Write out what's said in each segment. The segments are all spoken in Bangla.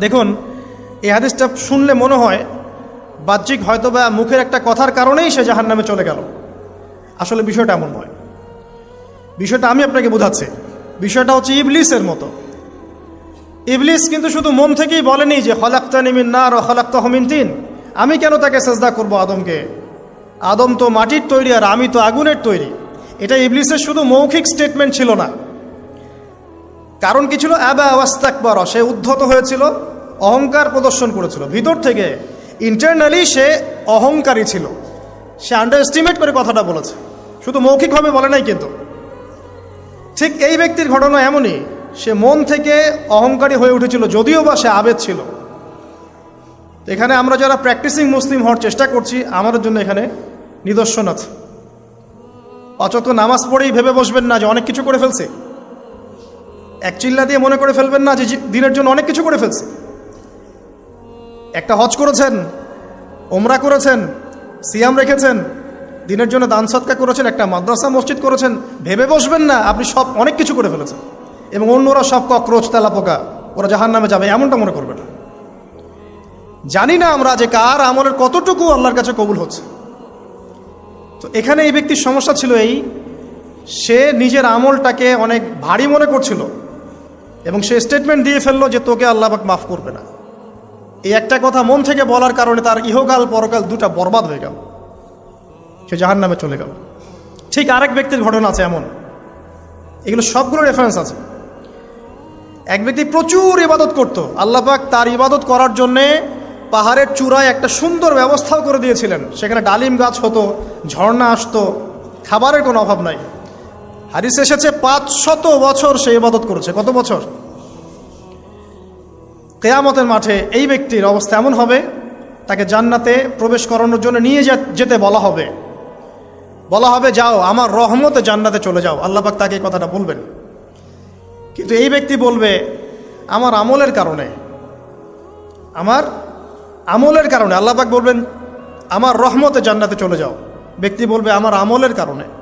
দেখুন, এই হাদিসটা শুনলে মনে হয় বাহ্যিক হয়তো বা মুখের একটা কথার কারণেই সে জাহান নামে চলে গেল। আসলে বিষয়টা এমন নয়। বিষয়টা আমি আপনাকে বোঝাচ্ছি। বিষয়টা হচ্ছে ইবলিসের মতো। ইবলিস কিন্তু শুধু মন থেকেই বলেনি যে হলাক্তানিমিন না আর হলাক্ত হমিন তিন। আমি কেন তাকে সেজদা করব আদমকে? আদম তো মাটির তৈরি আর আমি তো আগুনের তৈরি। এটা ইবলিসের শুধু মৌখিক স্টেটমেন্ট ছিল না। কারণ কি ছিল? অ্যাবা আওয়াস্তাকবার সে উদ্ধত হয়েছিল, অহংকার প্রদর্শন করেছিল। ভিতর থেকে ইন্টারনালি সে অহংকারী ছিল। সে আন্ডার এস্টিমেট করে কথাটা বলেছে। শুধু মৌখিকভাবে বলে নাই কিন্তু। ঠিক এই ব্যক্তির ঘটনা এমনই, সে মন থেকে অহংকারী হয়ে উঠেছিল, যদিও বা সে আবেদ ছিল। এখানে আমরা যারা প্র্যাকটিসিং মুসলিম হওয়ার চেষ্টা করছি, আমাদের জন্য এখানে নিদর্শন আছে। অচত নামাজ পড়েই ভেবে বসবেন না যে অনেক কিছু করে ফেলছে। এক চিল্লা দিয়ে মনে করে ফেলবেন না যে দিনের জন্য অনেক কিছু করে ফেলছে। একটা হজ করেছেন ওমরা করেছেন, সিয়াম রেখেছেন, দিনের জন্য দান সৎকা করেছেন, একটা মাদ্রাসা, মসজিদ করেছেন, ভেবে বসবেন না, আপনি সব অনেক কিছু করে ফেলেছেন। এবং অন্যরা সব ককরোচ তেলা পোকা, ওরা জাহান নামে যাবে, এমনটা মনে করবেন না। জানি না আমরা যে কার আমলের কতটুকু আল্লাহর কাছে কবুল হচ্ছে। তো এখানে এই ব্যক্তির সমস্যা ছিল এই, সে নিজের আমলটাকে অনেক ভারী মনে করছিল। এবং সে স্টেটমেন্ট দিয়ে ফেলল যে তোকে আল্লাহ পাক মাফ করবে না। এই একটা কথা মন থেকে বলার কারণে তার ইহকাল, পরকাল দুটা বরবাদ হয়ে গেল। সে জাহান নামে চলে গেল। ঠিক আরেক ব্যক্তির ঘটনা আছে এমন। এগুলো সবগুলো রেফারেন্স আছে। এক ব্যক্তি প্রচুর ইবাদত করত। আল্লাহ পাক তার ইবাদত করার জন্যে পাহাড়ের চূড়ায় একটা সুন্দর ব্যবস্থাও করে দিয়েছিলেন। সেখানে ডালিম গাছ হতো, ঝর্ণা আসতো। খাবারের কোনো অভাব নাই। হারিস এসেছে পাঁচ শত বছর সে ইবাদত করেছে। কত বছর? কেয়ামতের মাঠে এই ব্যক্তির অবস্থা এমন হবে, তাকে জান্নাতে প্রবেশ করানোর জন্য নিয়ে যেতে বলা হবে। বলা হবে, যাও, আমার রহমতে জান্নাতে চলে যাও। আল্লাহবাক তাকে এই কথাটা বলবেন। কিন্তু এই ব্যক্তি বলবে, আমার আমলের কারণে। আমার আমলের কারণে। আল্লাহবাক বলবেন, আমার রহমতে জান্নাতে চলে যাও। ব্যক্তি বলবে, আমার আমলের কারণে।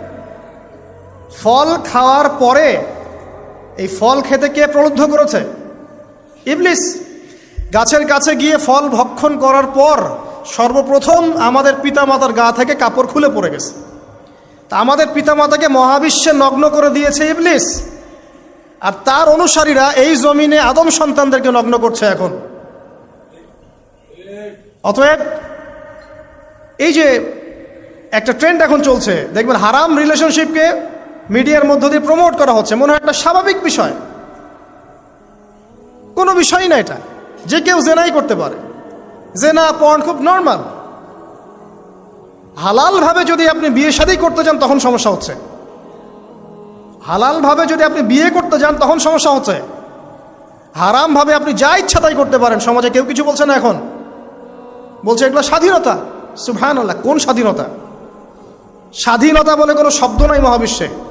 ফল খাওয়ার পরে এই ফল খেতে কে প্রলুব্ধ করেছে? ইবলিস। গাছের কাছে গিয়ে ফল ভক্ষণ করার পর সর্বপ্রথম আমাদের পিতামাতার গা থেকে কাপড় খুলে পড়ে গেছে। তা আমাদের পিতামাতাকে মহাবিশ্বে নগ্ন করে দিয়েছে ইবলিস। আর তার অনুসারীরা এই জমিনে আদম সন্তানদেরকে নগ্ন করছে এখন। অতএব এই যে একটা ট্রেন্ড এখন চলছে, দেখবেন হারাম রিলেশনশিপকে মিডিয়ার মধ্য দিয়ে প্রমোট করা হচ্ছে, মনে হয় একটা স্বাভাবিক বিষয়। কোনো বিষয়ই না এটা, যে কেউ জেনাই করতে পারে। জেনা পর্ন খুব নর্মাল হালালভাবে যদি আপনি বিয়ে শাদী করতে যান, তখন সমস্যা হচ্ছে। হালালভাবে যদি আপনি বিয়ে করতে যান, তখন সমস্যা হচ্ছে। হারামভাবে আপনি যা ইচ্ছা তাই করতে পারেন, সমাজে কেউ কিছু বলছে না এখন। বলছে এগুলো স্বাধীনতা। সুভান আল্লাহ কোন স্বাধীনতা? স্বাধীনতা বলে কোনো শব্দ নাই মহাবিশ্বে।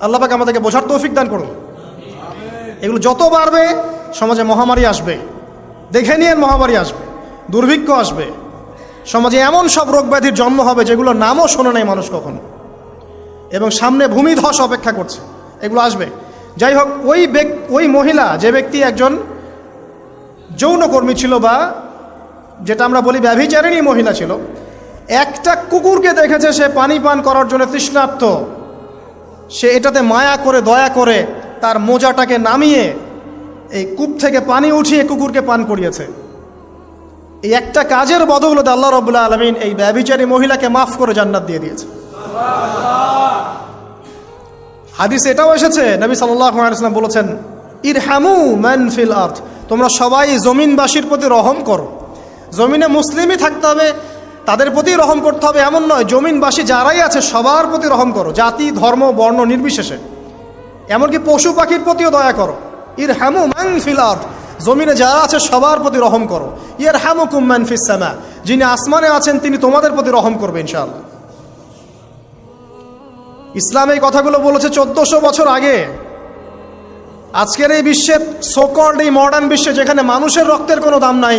আল্লাহ পাক আমাদেরকে বোঝার তৌফিক দান করুন। এগুলো যত বাড়বে, সমাজে মহামারী আসবে। দেখে নিয়ে মহামারী আসবে। দুর্ভিক্ষ আসবে। সমাজে এমন সব রোগ ব্যাধির জন্ম হবে যেগুলো নামও শোনে নাই মানুষ কখনো। এবং সামনে ভূমিধস অপেক্ষা করছে। এগুলো আসবে। যাই হোক, ওই ওই মহিলা, যে ব্যক্তি একজন যৌনকর্মী ছিল বা যেটা আমরা বলি ব্যভিচারিণী মহিলা ছিল, একটা কুকুরকে দেখেছে সে পানি পান করার জন্য তৃষ্ণার্থ সে এটাতে মায়া করে, দয়া করে তার মোজাটাকে নামিয়ে এই কূপ থেকে পানি উঠিয়ে কুকুরকে পান করিয়েছে। এই একটা কাজের বদৌলতে আল্লাহ রবুল্লা আলমিন এই ব্যভিচারী মহিলাকে মাফ করে জান্নাত দিয়ে দিয়েছে। হাদিস এটাও এসেছে, নবী সাল্লাম বলেছেন, ইরহামু ম্যান ফিল আর্থ তোমরা সবাই জমিনবাসীর প্রতি রহম করো। জমিনে মুসলিমই থাকতে হবে তাদের প্রতি রহম করতে হবে এমন নয়, জমিনবাসী যারাই আছে সবার প্রতি রহম করো, জাতি, ধর্ম, বর্ণ নির্বিশেষে। এমনকি পশু পাখির প্রতিও দয়া করো। ইর হ্যামু ম্যান ফিল আর্থ জমিনে যারা আছে সবার প্রতি রহম করো। ইয়ার হ্যামু কুম্যান ফিসামা যিনি আসমানে আছেন তিনি তোমাদের প্রতি রহম করবে ইনশাআল্লাহ। ইসলাম এই কথাগুলো বলেছে চোদ্দশো বছর আগে। আজকের এই বিশ্বে সোকল্ড এই মডার্ন বিশ্বে যেখানে মানুষের রক্তের কোনো দাম নাই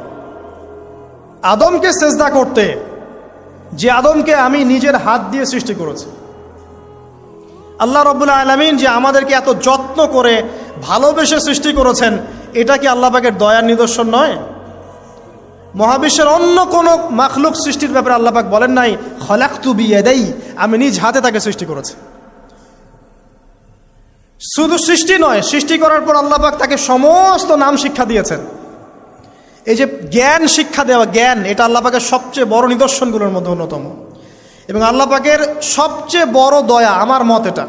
আদমকে সেজদা করতে, যে আদমকে আমি নিজের হাত দিয়ে সৃষ্টি করেছি। আল্লাহ রব্বুল আলমিন যে আমাদেরকে এত যত্ন করে ভালোবেসে সৃষ্টি করেছেন, এটা কি আল্লাহ পাকের দয়ার নিদর্শন নয়? মহাবিশ্বের অন্য কোনো মাখলুক সৃষ্টির ব্যাপারে আল্লাহ পাক বলেন নাই খলাক তু বিয়ে দেই আমি নিজ হাতে তাকে সৃষ্টি করেছি। শুধু সৃষ্টি নয়, সৃষ্টি করার পর আল্লাহ পাক তাকে সমস্ত নাম শিক্ষা দিয়েছেন। এই যে জ্ঞান শিক্ষা দেওয়া, জ্ঞান, এটা আল্লাহ পাকের সবচেয়ে বড় নিদর্শনগুলোর মধ্যে অন্যতম। এবং আল্লাহ পাকের সবচেয়ে বড় দয়া আমার মত এটা।